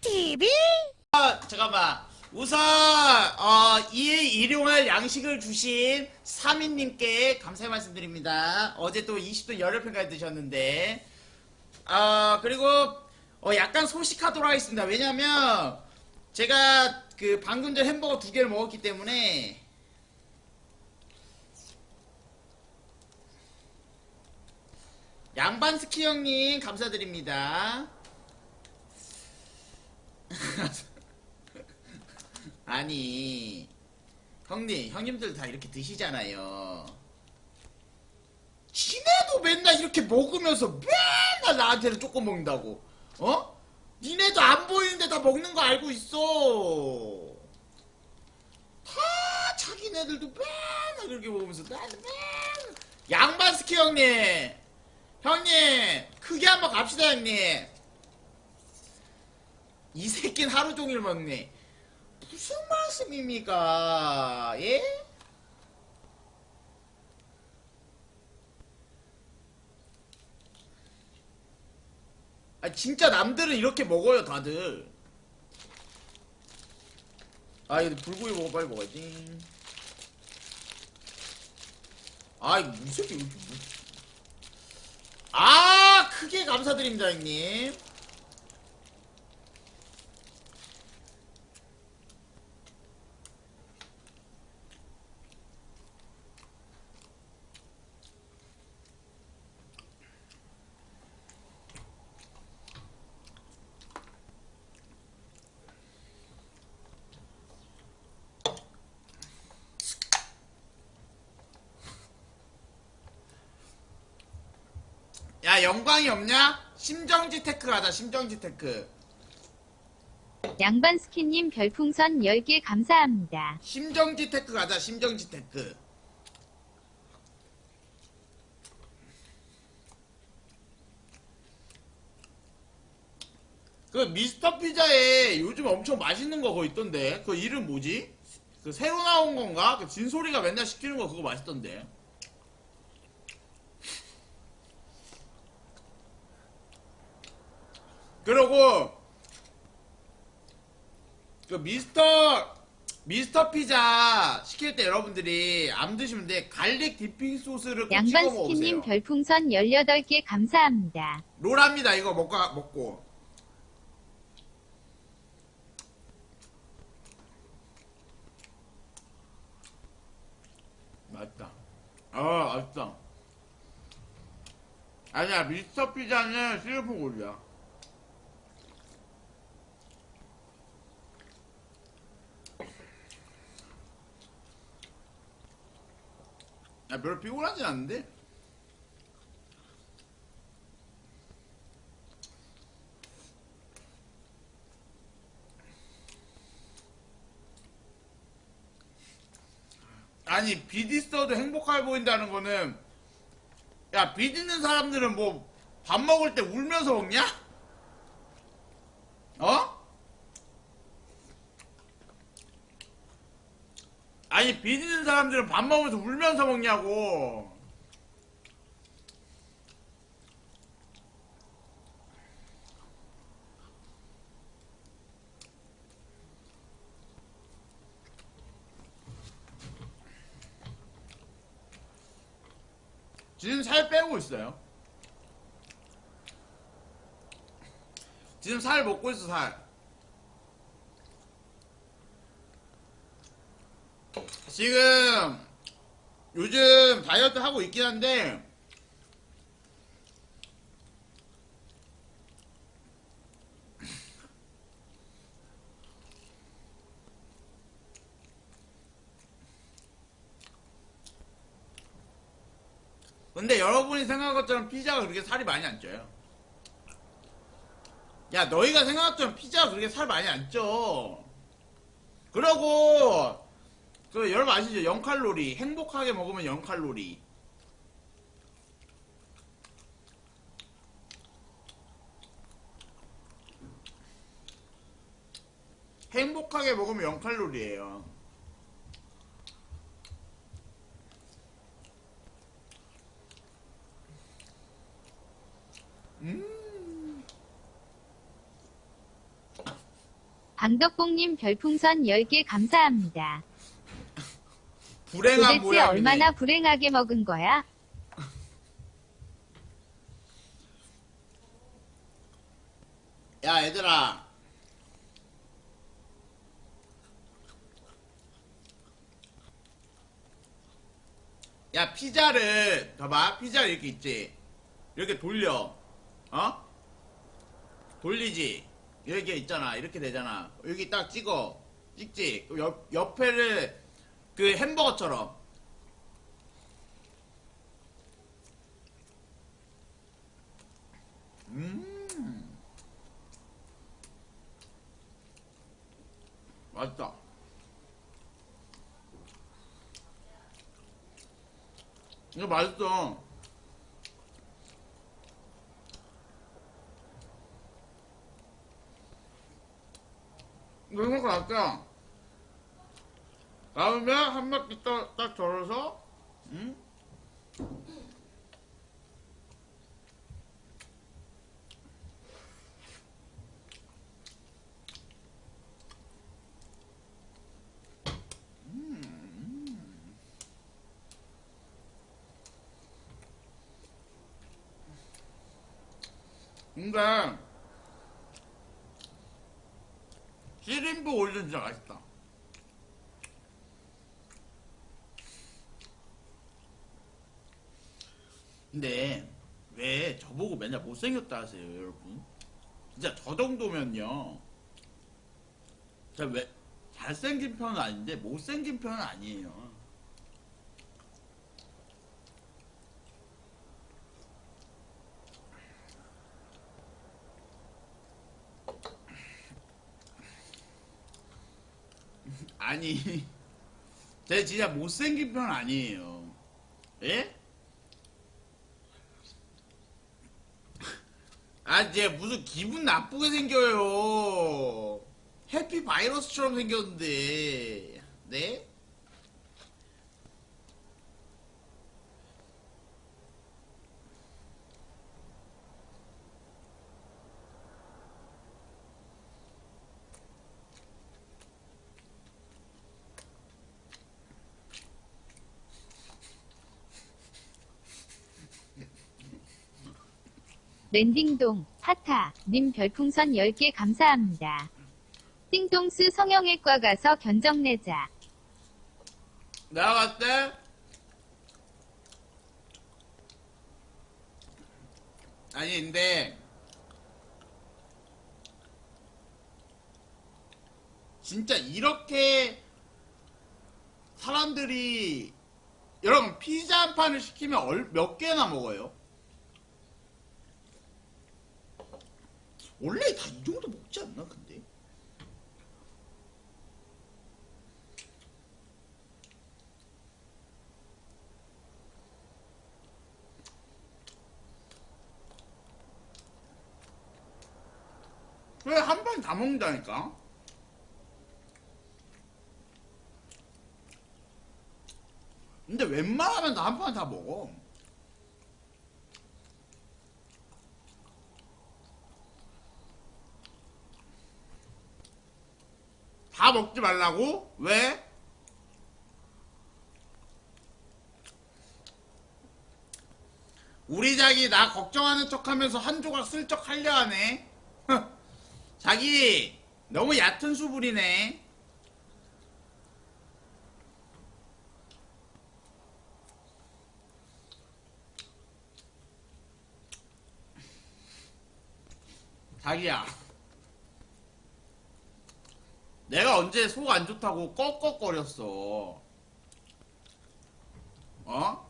TV 아, 잠깐만. 우선 어, 이 일용할 양식을 주신 사민님께 감사의 말씀드립니다. 어제 또 20도 열흘편까지 드셨는데 아 그리고 어, 약간 소식하도록 하겠습니다. 왜냐면 제가 그 방금 전 햄버거 두 개를 먹었기 때문에 양반 스키 형님 감사드립니다. 아니 형님 형님들 다 이렇게 드시잖아요. 지네도 맨날 이렇게 먹으면서 맨날 나한테는 조금 먹는다고. 어? 니네도 안 보이는데 다 먹는 거 알고 있어. 다 자기네들도 맨날 그렇게 먹으면서 나는 맨날 양반 스키 형님. 형님 크게 한번 갑시다 형님 이 새끼는 하루 종일 먹네 무슨 말씀입니까? 예? 아 진짜 남들은 이렇게 먹어요 다들 아 이거 불고기 먹어 빨리 먹어야지 아 이거 무슨 뭐... 아 크게 감사드립니다 형님 야 영광이 없냐? 심정지 테크 가자 심정지 테크 양반 스키님 별풍선 10개 감사합니다. 심정지 테크 가자 심정지 테크 그 미스터 피자에 요즘 엄청 맛있는 거 그거 있던데 그 이름 뭐지? 그 새로 나온 건가? 그 진소리가 맨날 시키는 거 그거 맛있던데 그러고 그 미스터 미스터 피자 시킬 때 여러분들이 안 드시면 돼. 갈릭 디핑 소스를 꼭 찍어 양반 먹으세요. 스키님 별풍선 18개 감사합니다. 롤합니다. 이거 먹고 먹고. 맛있다. 아 맛있다. 아니야 미스터 피자는 실프 골이야 야 별로 피곤하진 않은데 아니 비디 써도 행복해 보인다는 거는 야 비디는 사람들은 뭐 밥 먹을 때 울면서 먹냐? 어? 아니 비디는 사람들은 밥 먹으면서 울면서 먹냐고 지금 살 빼고 있어요. 지금 살 먹고 있어 살. 지금 요즘 다이어트 하고 있긴 한데 근데 여러분이 생각한 것처럼 피자가 그렇게 살이 많이 안 쪄요. 야, 너희가 생각한 것처럼 피자가 그렇게 살 많이 안 쪄. 그러고, 그, 여러분 아시죠? 0칼로리. 행복하게 먹으면 0칼로리. 행복하게 먹으면 0칼로리예요. 음. 방덕봉님 별풍선 10개 감사합니다. 불행한 도대체 모양이네. 얼마나 불행하게 먹은 거야? 야 얘들아. 야 피자를 봐봐. 피자를 이렇게 있지? 이렇게 돌려. 어? 돌리지. 이렇게 있잖아. 이렇게 되잖아. 여기 딱 찍어. 찍지? 옆, 옆에를 그 햄버거처럼 음 맛있다. 이거 맛있어. 이거 생각 났다. 다음에 한 바퀴 딱, 딱 돌아서, 응? 근데, 시림프 올리는 진짜 맛있다. 근데 왜 저보고 맨날 못생겼다 하세요, 여러분? 진짜 저 정도면요. 제가 왜 잘생긴 편은 아닌데 못생긴 편은 아니에요. 아니, 제가 진짜 못생긴 편 아니에요. 예? 아, 이제 무슨 기분 나쁘게 생겨요. 해피 바이러스처럼 생겼는데, 네? 랜딩동, 타타, 님 별풍선 10개 감사합니다. 띵동스 성형외과 가서 견적 내자. 내가 때, 아니, 근데, 진짜 이렇게 사람들이, 여러분, 피자 한 판을 시키면 얼- 몇 개나 먹어요? 원래 다 이 정도 먹지 않나, 근데? 왜한판다 먹는다니까? 근데 웬만하면 다한판다 먹어. 다 먹지 말라고? 왜? 우리 자기 나 걱정하는 척 하면서 한 조각 슬쩍 하려 하네. 자기 너무 얕은 수분이네. 자기야. 내가 언제 속 안 좋다고 꺽꺽거렸어. 어?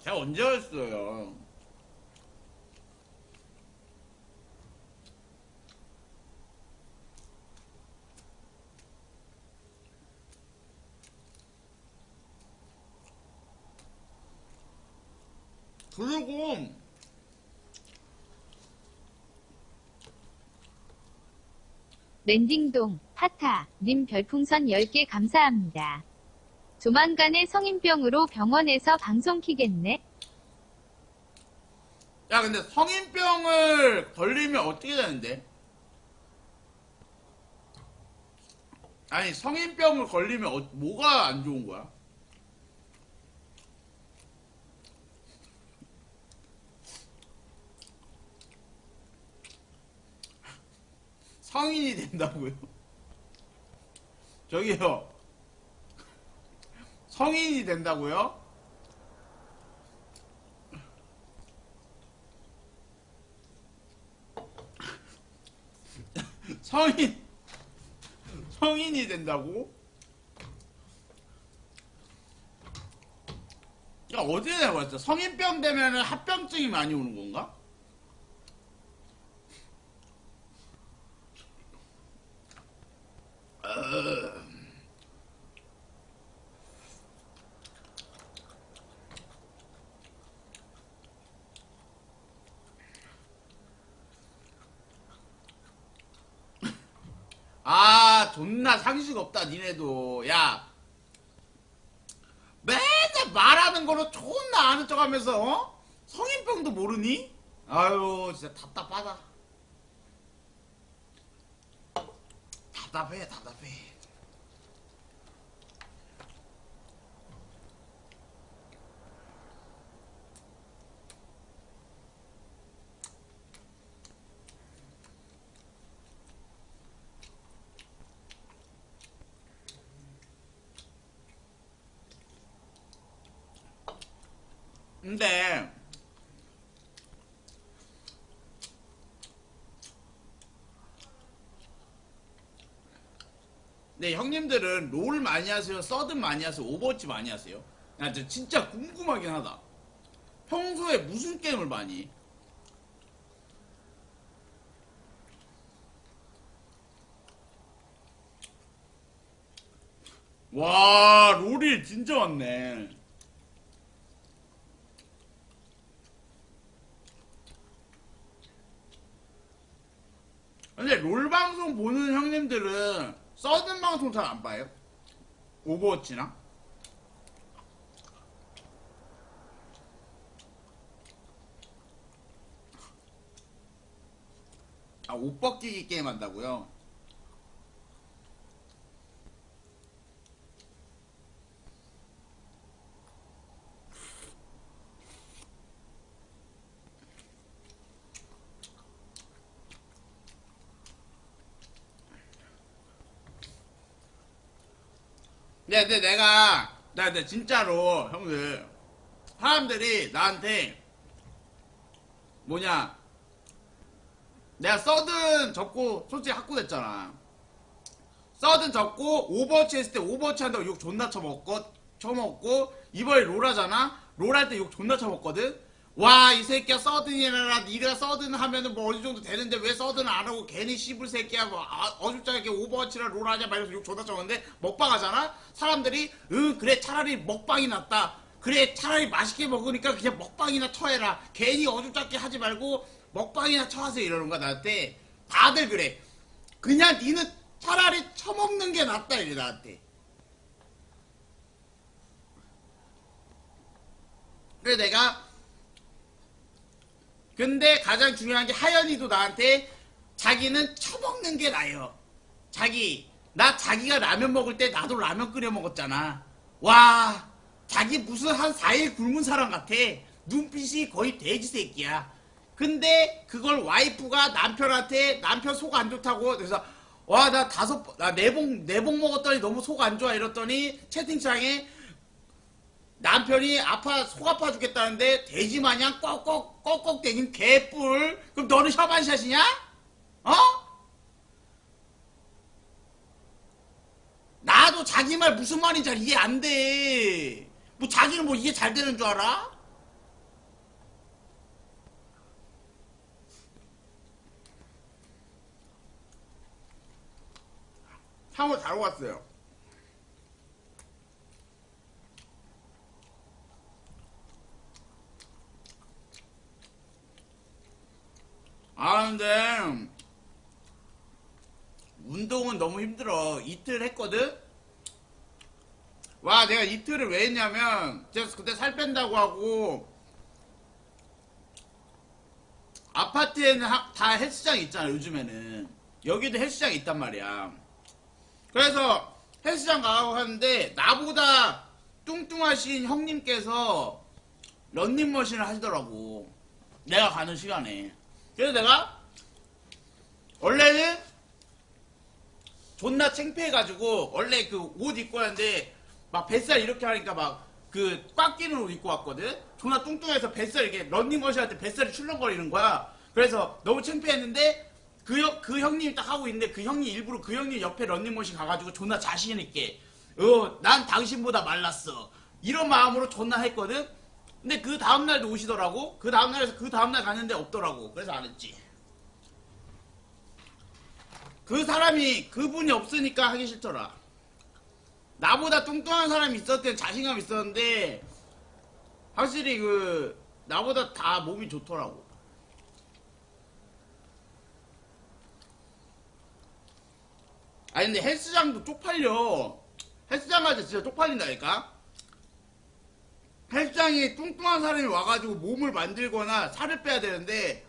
제가 언제 했어요? 그리고 랜딩동, 타타, 님 별풍선 10개 감사합니다. 조만간에 성인병으로 병원에서 방송 키겠네. 야 근데 성인병을 걸리면 어떻게 되는데? 아니 성인병을 걸리면 어- 뭐가 안 좋은 거야? 성인이 된다고요? 저기요 성인이 된다고요? 성인 성인이 된다고? 야 어디에 내가 봤어? 성인병 되면은 합병증이 많이 오는 건가? 아 존나 상식 없다 니네도 야 맨날 말하는 거로 존나 아는 척하면서 어? 성인병도 모르니? 아유 진짜 답답하다 답답해 답답해. 근데 네 형님들은 롤 많이 하세요? 서든 많이 하세요? 오버워치 많이 하세요? 야, 저 진짜 궁금하긴 하다. 평소에 무슨 게임을 많이 해? 와 롤이 진짜 많네. 근데 롤 방송 보는 형님들은 서든 방송 잘 안 봐요? 오버워치나? 아, 옷 벗기기 게임 한다고요? 네, 근데 내가, 나 근데 진짜로, 형들, 사람들이 나한테, 뭐냐, 내가 서든 접고, 솔직히 학구됐잖아. 서든 접고, 오버워치 했을 때 오버워치 한다고 욕 존나 쳐먹고, 쳐먹고, 이번에 롤 하잖아? 롤 할 때 욕 존나 쳐먹거든? 와, 이 새끼야 서든이라, 니가 서든 하면은 뭐 어느 정도 되는데 왜 서든 안 하고 괜히 씹을 새끼야, 뭐, 아, 어줍잖게 오버워치랑 롤 하냐, 막 이러면서 욕 존나 쳐먹는데, 먹방 하잖아? 사람들이, 응, 그래, 차라리 먹방이 낫다. 그래, 차라리 맛있게 먹으니까 그냥 먹방이나 쳐해라. 괜히 어줍잖게 하지 말고, 먹방이나 쳐하세요. 이러는 거야, 나한테. 다들 그래. 그냥 니는 차라리 처먹는 게 낫다, 이래, 나한테. 그래, 내가, 근데 가장 중요한 게 하연이도 나한테 자기는 처먹는 게 나요. 자기 나 자기가 라면 먹을 때 나도 라면 끓여 먹었잖아. 와 자기 무슨 한 4일 굶은 사람 같아. 눈빛이 거의 돼지 새끼야. 근데 그걸 와이프가 남편한테 남편 속 안 좋다고 그래서 와 나 다섯 번- 나 네봉 네 봉 먹었더니 너무 속 안 좋아 이랬더니 채팅창에 남편이 아파 속 아파 죽겠다는데 돼지 마냥 꺽꺽 꺽꺽대긴 개뿔 그럼 너는 샤반샷이냐? 어? 나도 자기 말 무슨 말인지 잘 이해 안 돼. 뭐 자기는 뭐 이해 잘 되는 줄 알아? 상호 잘 왔어요. 아 근데 운동은 너무 힘들어. 이틀 했거든? 와 내가 이틀을 왜 했냐면 제가 그때 살 뺀다고 하고 아파트에는 하- 다 헬스장 있잖아 요즘에는. 여기도 헬스장 있단 말이야. 그래서 헬스장 가고 하는데 나보다 뚱뚱하신 형님께서 런닝머신을 하시더라고. 내가 가는 시간에 그래서 내가 원래는 존나 창피해가지고 원래 그 옷 입고 왔는데 막 뱃살 이렇게 하니까 막 그 꽉 끼는 옷 입고 왔거든? 존나 뚱뚱해서 뱃살 이렇게 런닝머신 할때 뱃살이 출렁거리는 거야. 그래서 너무 창피했는데 그, 형, 그 형님이 딱 하고 있는데 그 형님 일부러 그 형님 옆에 런닝머신 가가지고 존나 자신있게. 어, 난 당신보다 말랐어. 이런 마음으로 존나 했거든 근데 그 다음날도 오시더라고 그 다음날에서 그 다음날 갔는데 없더라고 그래서 안 했지 그 사람이 그분이 없으니까 하기 싫더라. 나보다 뚱뚱한 사람이 있었을 땐 자신감 있었는데 확실히 그 나보다 다 몸이 좋더라고. 아니 근데 헬스장도 쪽팔려. 헬스장 갈때 진짜 쪽팔린다니까. 헬스장에 뚱뚱한 사람이 와가지고 몸을 만들거나 살을 빼야 되는데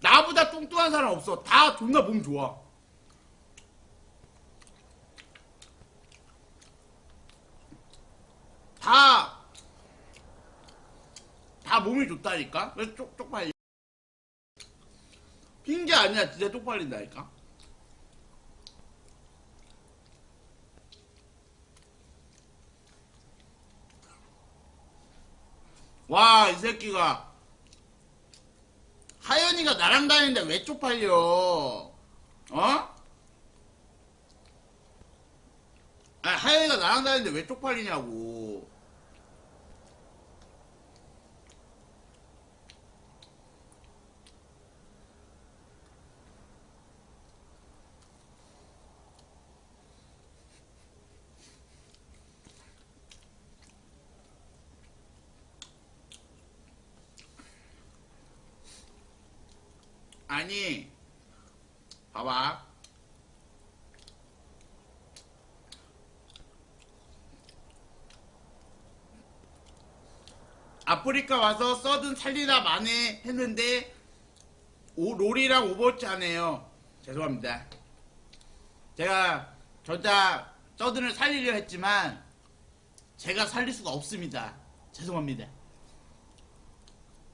나보다 뚱뚱한 사람 없어. 다 존나 몸 좋아. 다, 다 몸이 좋다니까? 그래서 쪽, 쪽팔려. 핑계 아니야. 진짜 쪽팔린다니까? 와, 이 새끼가. 하연이가 나랑 다니는데 왜 쪽팔려? 어? 아, 하연이가 나랑 다니는데 왜 쪽팔리냐고. 아니, 봐봐. 아프리카 와서 써든 살리다 만에 했는데 오, 롤이랑 오버워치 하네요. 죄송합니다. 제가 저자 써든을 살리려 했지만 제가 살릴 수가 없습니다. 죄송합니다.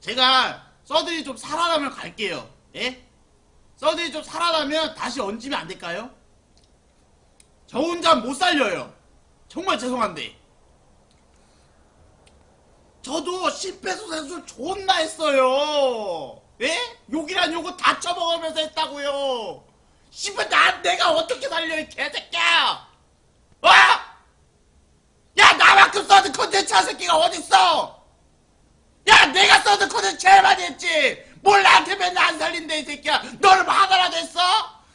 제가 써든이 좀 살아나면 갈게요. 예? 써든이 좀 살아나면 다시 얹으면 안 될까요? 저 혼자 못 살려요. 정말 죄송한데. 저도 심폐소생술 존나 했어요. 예? 욕이란 욕은 다 쳐먹으면서 했다고요. 씨발 나 내가 어떻게 살려 이 개새끼야. 어? 야 나만큼 써든 컨텐츠 한 새끼가 어딨어? 야 내가 써든 컨텐츠 제일 많이 했지. 뭘 나한테 맨날 안 살린대 이 새끼야. 너를 화가라도 했어?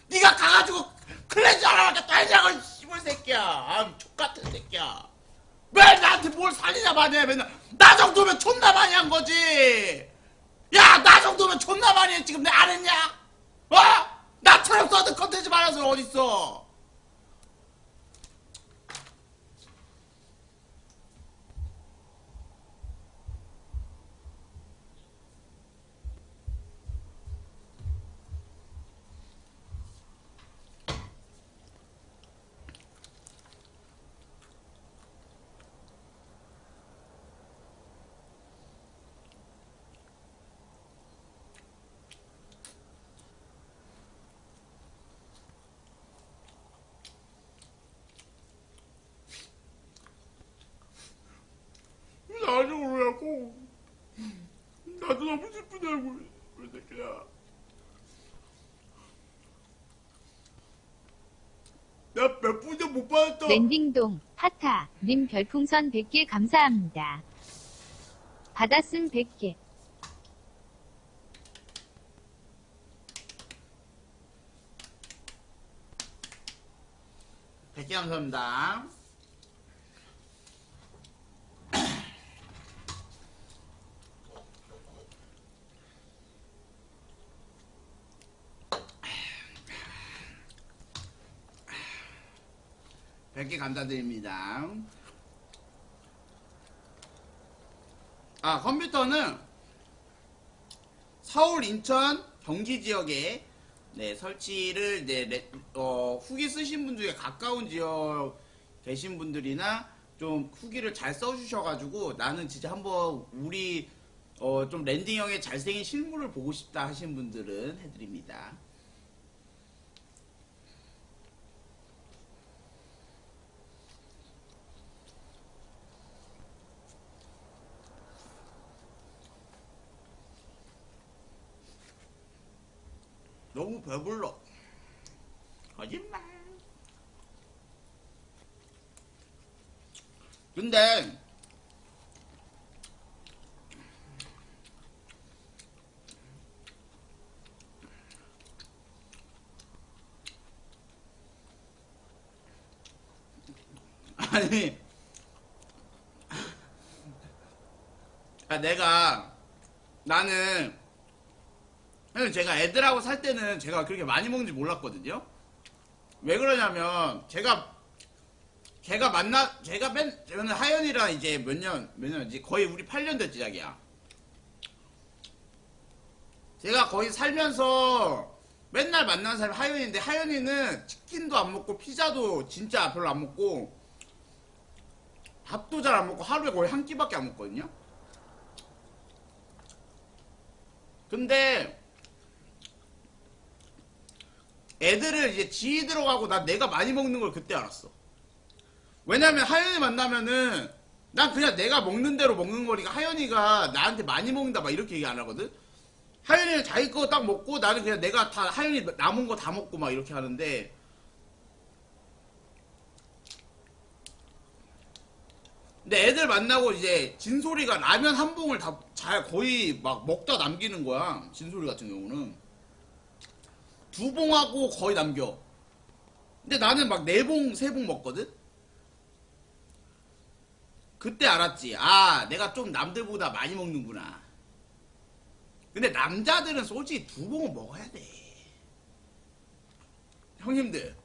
네가 가가지고 클렌저 하나밖에 딸냐고 씨발 새끼야. 아 족같은 새끼야. 왜 나한테 뭘 많이 해 맨날. 나 정도면 존나 많이 한 거지. 야 나 정도면 존나 많이 했지. 그럼 내안 했냐? 어? 나처럼 써든 컨텐츠 사람 어딨어 나도 모르고 나도 너무 슬프다고 이 새끼야 나몇 분도 못 받았다 랜딩동, 파타, 님 별풍선 100개 감사합니다. 받았음 100개. 백개 감사합니다 백개 감사드립니다. 아, 컴퓨터는 서울, 인천, 경기 지역에 네, 설치를 네, 레- 어, 후기 쓰신 분 중에 가까운 지역 계신 분들이나 좀 후기를 잘 써주셔가지고 나는 진짜 한번 우리 어, 좀 랜딩형의 잘생긴 실물을 보고 싶다 하신 분들은 해드립니다. 배불러. 거짓말. 근데 아니 아 내가 나는 사실 제가 애들하고 살 때는 제가 그렇게 많이 먹는지 몰랐거든요. 왜 그러냐면 제가 제가 만나 제가 맨 저는 하연이랑 이제 몇 년 몇 년이지 거의 우리 8년 됐지 자기야. 제가 거의 살면서 맨날 만나는 사람이 하연인데 하연이는 치킨도 안 먹고 피자도 진짜 별로 안 먹고 밥도 잘 안 먹고 하루에 거의 한 끼밖에 안 먹거든요. 근데 애들을 이제 지이 들어 가고 난 내가 많이 먹는 걸 그때 알았어. 왜냐면 하연이 만나면은 난 그냥 내가 먹는 대로 먹는 거니까 하연이가 나한테 많이 먹는다 막 이렇게 얘기 안 하거든. 하연이는 자기 거 딱 먹고 나는 그냥 내가 다 하연이 남은 거 다 먹고 막 이렇게 하는데 근데 애들 만나고 이제 진소리가 라면 한 봉을 다 잘 거의 막 먹다 남기는 거야. 진소리 같은 경우는. 두 봉하고 거의 남겨. 근데 나는 막 네 봉, 세 봉 먹거든? 그때 알았지. 아, 내가 좀 남들보다 많이 먹는구나. 근데 남자들은 솔직히 두 봉은 먹어야 돼. 형님들.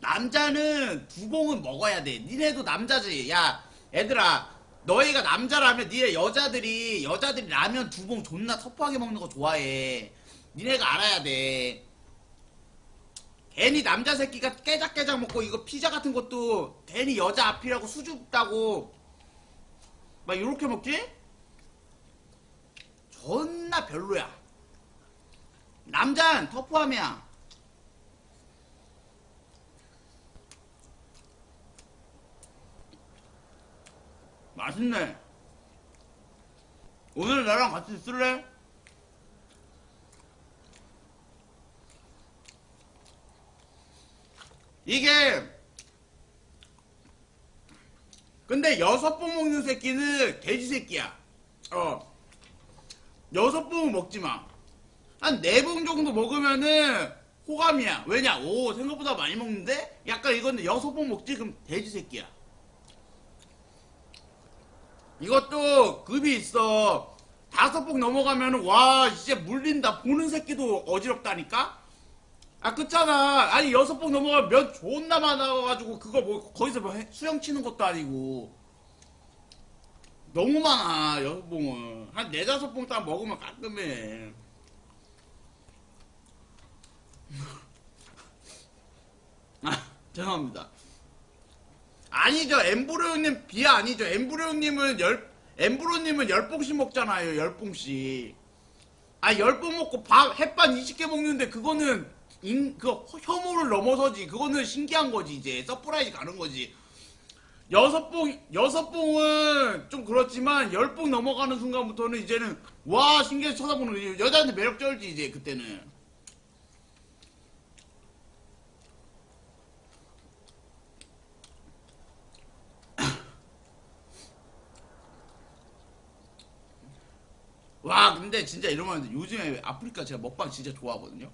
남자는 두 봉은 먹어야 돼. 니네도 남자지. 야, 애들아. 너희가 남자라면 니네 여자들이 여자들이 라면 두 봉 존나 섭하게 먹는 거 좋아해. 니네가 알아야 돼. 괜히 남자 새끼가 깨작깨작 먹고 이거 피자 같은 것도 괜히 여자 앞이라고 수줍다고 막 이렇게 먹지? 존나 별로야. 남자는 터프함이야. 맛있네. 오늘 나랑 같이 쓸래? 이게 근데 여섯 봉 먹는 새끼는 돼지 새끼야. 어. 여섯 봉은 먹지 마. 한네봉 정도 먹으면은 호감이야. 왜냐? 오, 생각보다 많이 먹는데? 약간 이건데 여섯 봉 먹지? 그럼 돼지 새끼야. 이것도 급이 있어. 다섯 봉 넘어가면은 와, 이제 물린다. 보는 새끼도 어지럽다니까? 아, 그잖아. 아니, 여섯 봉 넘어가면 면 존나 많아가지고, 그거 뭐, 거기서 뭐 해- 수영 치는 것도 아니고. 너무 많아, 여섯 봉은. 한 네다섯 봉 딱 먹으면 깔끔해. 아, 죄송합니다. 아니죠, 엠브로 형님 비하 아니죠. 엠브로 형님은 열, 엠브로님은 열 봉씩 먹잖아요, 열 봉씩. 아, 열 봉 먹고 밥, 햇반 20개 먹는데 그거는, 인, 그, 혐오를 넘어서지. 그거는 신기한 거지, 이제. 서프라이즈 가는 거지. 여섯 봉, 여섯 봉은 좀 그렇지만, 열 봉 넘어가는 순간부터는 이제는, 와, 신기해서 쳐다보는 거지. 여자한테 매력 쩔지, 이제, 그때는. 와, 근데 진짜 이러면 요즘에 아프리카 제가 먹방 진짜 좋아하거든요.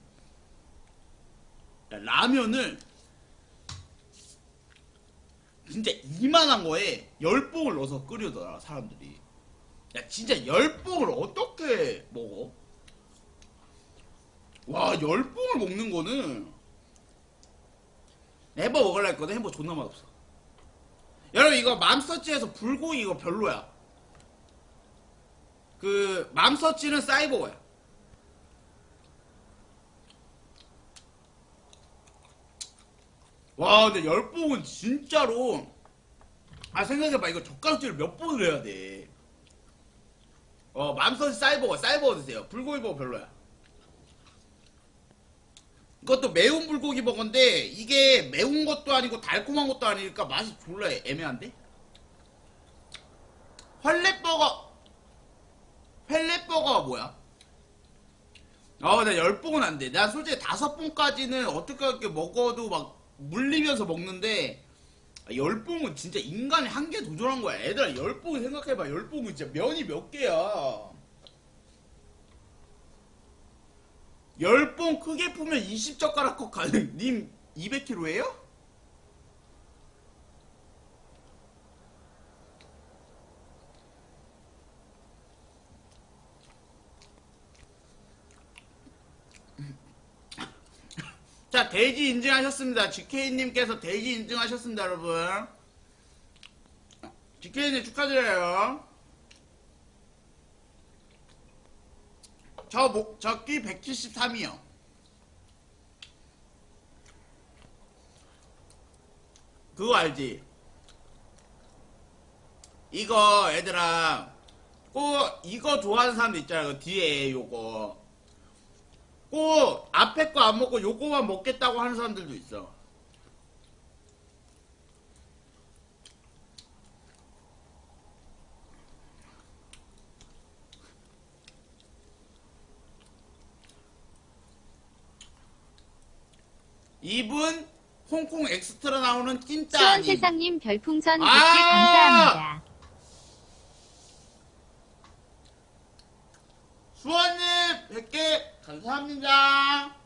야, 라면을 진짜 이만한 거에 열 봉을 넣어서 끓여더라 사람들이. 야 진짜 열 봉을 어떻게 먹어? 와 열 봉을 먹는 거는 햄버거 먹으려 했거든 햄버거 존나 맛없어. 여러분 이거 맘스터치에서 불고기 이거 별로야. 그 맘서치는 사이버거야. 와 근데 열봉은 진짜로 아 생각해봐 이거 젓가락질을 몇 번을 해야 돼. 어 맘서치 사이버거 사이버거 드세요. 불고기 버거 별로야. 이것도 매운 불고기 버거인데 이게 매운 것도 아니고 달콤한 것도 아니니까 맛이 졸라 애매한데? 활렛버거 활렛버거가 뭐야? 아, 나 열 봉은 안 돼. 난 솔직히 다섯 봉까지는 어떻게 먹어도 막 물리면서 먹는데 아, 열 봉은 진짜 인간의 한계 도전한 거야. 애들아 열 봉을 생각해봐. 열 봉은 진짜 면이 몇 개야. 열봉 크게 풀면 20젓가락 컷 가능. 님 200kg예요? 자, 돼지 인증하셨습니다. GK님께서 돼지 인증하셨습니다, 여러분. GK님 축하드려요. 저 목, 저끼 173이요. 그거 알지? 이거, 얘들아. 꼭, 이거 좋아하는 사람들 있잖아. 그 뒤에 요거. 꼭 앞에 거 안 먹고 요거만 먹겠다고 하는 사람들도 있어. 이분 홍콩 엑스트라 나오는 찐따 수원. 세상님 별풍선 100개 아! 감사합니다. 수원님 100개 감사합니다.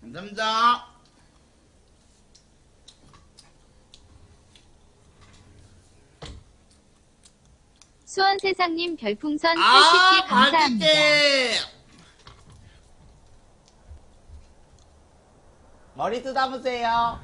감사합니다. 수원 세상님 별풍선 80개 아, 감사합니다. 맛있게. 머리 쓰다보세요.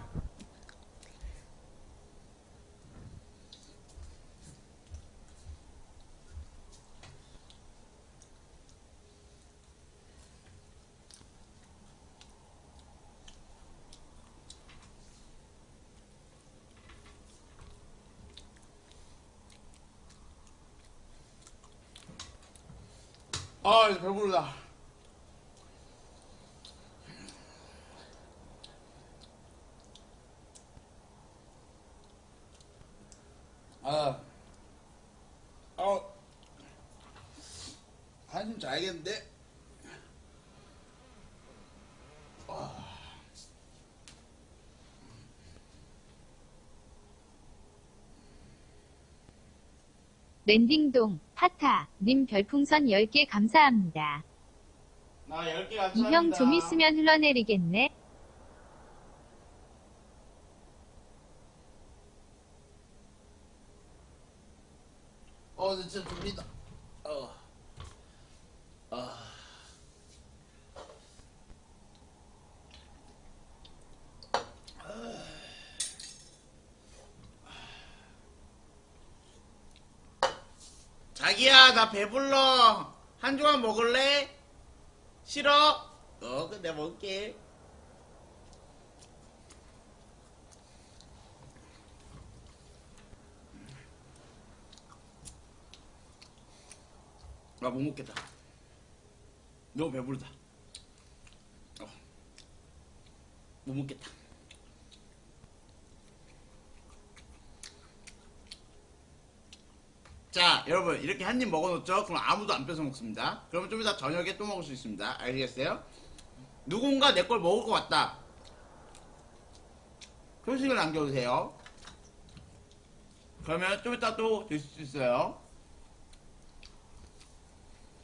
아, 배부르다. 아, 아, 한숨 자야겠는데? 랜딩동 타타 님 별풍선 10개 감사합니다. 나 10개 감사합니다. 이형 좀 있으면 흘러내리겠네. 어, 나 진짜 졸리다. 어. 아. 자기야, 나 배불러. 한 조각 먹을래? 싫어? 어, 그럼 내가 먹을게. 나 못 먹겠다. 너무 배부르다. 어. 못 먹겠다. 자, 여러분 이렇게 한 입 먹어놓죠? 그럼 아무도 안 뺏어 먹습니다. 그러면 좀 이따 저녁에 또 먹을 수 있습니다. 알겠어요? 누군가 내 걸 먹을 것 같다. 표식을 남겨주세요. 그러면 좀 이따 또될수 있어요.